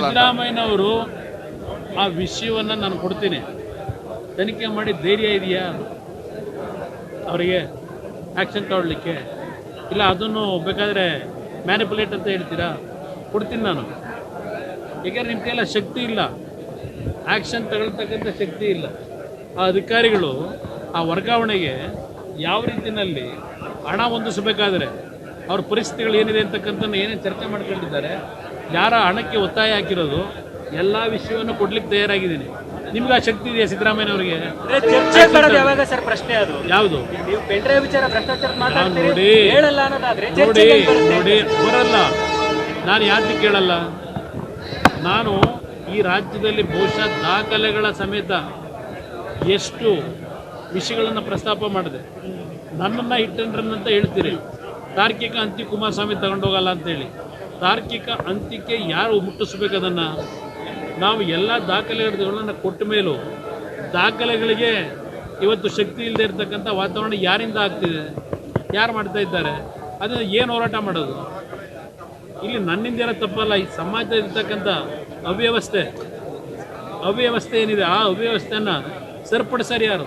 ಸಿದ್ದರಾಮಯ್ಯನವರು ಆ ವಿಷಯವನ್ನು ನಾನು ಕೊಡ್ತೀನಿ. ತನಿಖೆ ಮಾಡಿ ಧೈರ್ಯ ಇದೆಯಾ? ಅವರಿಗೆ ಆ್ಯಕ್ಷನ್ ತಗೊಳ್ಳಿಕ್ಕೆ. ಇಲ್ಲ, ಅದನ್ನು ಬೇಕಾದರೆ ಮ್ಯಾನಿಪುಲೇಟ್ ಅಂತ ಹೇಳ್ತೀರಾ? ಕೊಡ್ತೀನಿ ನಾನು. ಏಕೆಂದರೆ ನಿಮ್ಮ ಕೈಲ ಶಕ್ತಿ ಇಲ್ಲ. ಆ್ಯಕ್ಷನ್ ತಗೊಳ್ತಕ್ಕಂಥ ಶಕ್ತಿ ಇಲ್ಲ. ಆ ಅಧಿಕಾರಿಗಳು ಆ ವರ್ಗಾವಣೆಗೆ ಯಾವ ರೀತಿಯಲ್ಲಿ ಹಣ ಹೊಂದಿಸಬೇಕಾದ್ರೆ ಅವ್ರ ಪರಿಸ್ಥಿತಿಗಳು ಏನಿದೆ ಅಂತಕ್ಕಂಥದ್ದು ಏನೇನು ಚರ್ಚೆ ಮಾಡ್ಕೊಂಡಿದ್ದಾರೆ ಯಾರ ಹಣಕ್ಕೆ ಒತ್ತಾಯ ಹಾಕಿರೋದು ಎಲ್ಲ ವಿಷಯವನ್ನು ಕೊಡ್ಲಿಕ್ಕೆ ತಯಾರಾಗಿದ್ದೀನಿ. ನಿಮ್ಗೆ ಆ ಶಕ್ತಿ ಇದೆಯಾ ಸಿದ್ದರಾಮಯ್ಯನವರಿಗೆ ಚರ್ಚೆ ಬರೋದು ಯಾವಾಗ ಸರ್ ಪ್ರಶ್ನೆ ಅದು? ಯಾವುದು? ನೀವು ಪೆಂಡ್ರೈವ್ ವಿಚಾರ ಭ್ರಷ್ಟಾಚಾರ ಮಾತಾಡ್ತೀರಿ ನೋಡಿ. ನೋಡಿ ನೋಡಿ ಬರಲ್ಲ. ನಾನು ಯಾಕೆ ಕೇಳಲ್ಲ. ನಾನು ಈ ರಾಜ್ಯದಲ್ಲಿ ಬಹುಶಃ ದಾಖಲೆಗಳ ಸಮೇತ ಎಷ್ಟು ವಿಷಯಗಳನ್ನು ಪ್ರಸ್ತಾಪ ಮಾಡಿದೆ. ನನ್ನನ್ನು ಅಂತ ಹೇಳ್ತೀರಿ. ತಾರ್ಕಿಕ ಅಂತ್ಯ ಕುಮಾರಸ್ವಾಮಿ ತಗೊಂಡೋಗಲ್ಲ ಅಂತೇಳಿ ತಾರ್ಕಿಕ ಅಂತ್ಯಕ್ಕೆ ಯಾರು ಮುಟ್ಟಿಸ್ಬೇಕು ಅದನ್ನು? ನಾವು ಎಲ್ಲ ದಾಖಲೆಗಳನ್ನು ಕೊಟ್ಟ ಮೇಲೂ ದಾಖಲೆಗಳಿಗೆ ಇವತ್ತು ಶಕ್ತಿ ಇಲ್ಲದೆ ಇರತಕ್ಕಂಥ ವಾತಾವರಣ ಯಾರಿಂದ ಆಗ್ತಿದೆ? ಯಾರು ಮಾಡ್ತಾ ಇದ್ದಾರೆ? ಅದನ್ನು ಏನು ಹೋರಾಟ ಮಾಡೋದು? ಇಲ್ಲಿ ನನ್ನಿಂದ ಏನೋ ತಪ್ಪಲ್ಲ, ಈ ಸಮಾಜದಲ್ಲಿ ಇರ್ತಕ್ಕಂಥ ಅವ್ಯವಸ್ಥೆ. ಅವ್ಯವಸ್ಥೆ ಏನಿದೆ? ಆ ಅವ್ಯವಸ್ಥೆಯನ್ನು ಸರಿಪಡಿಸ್ಯಾರ ಯಾರು?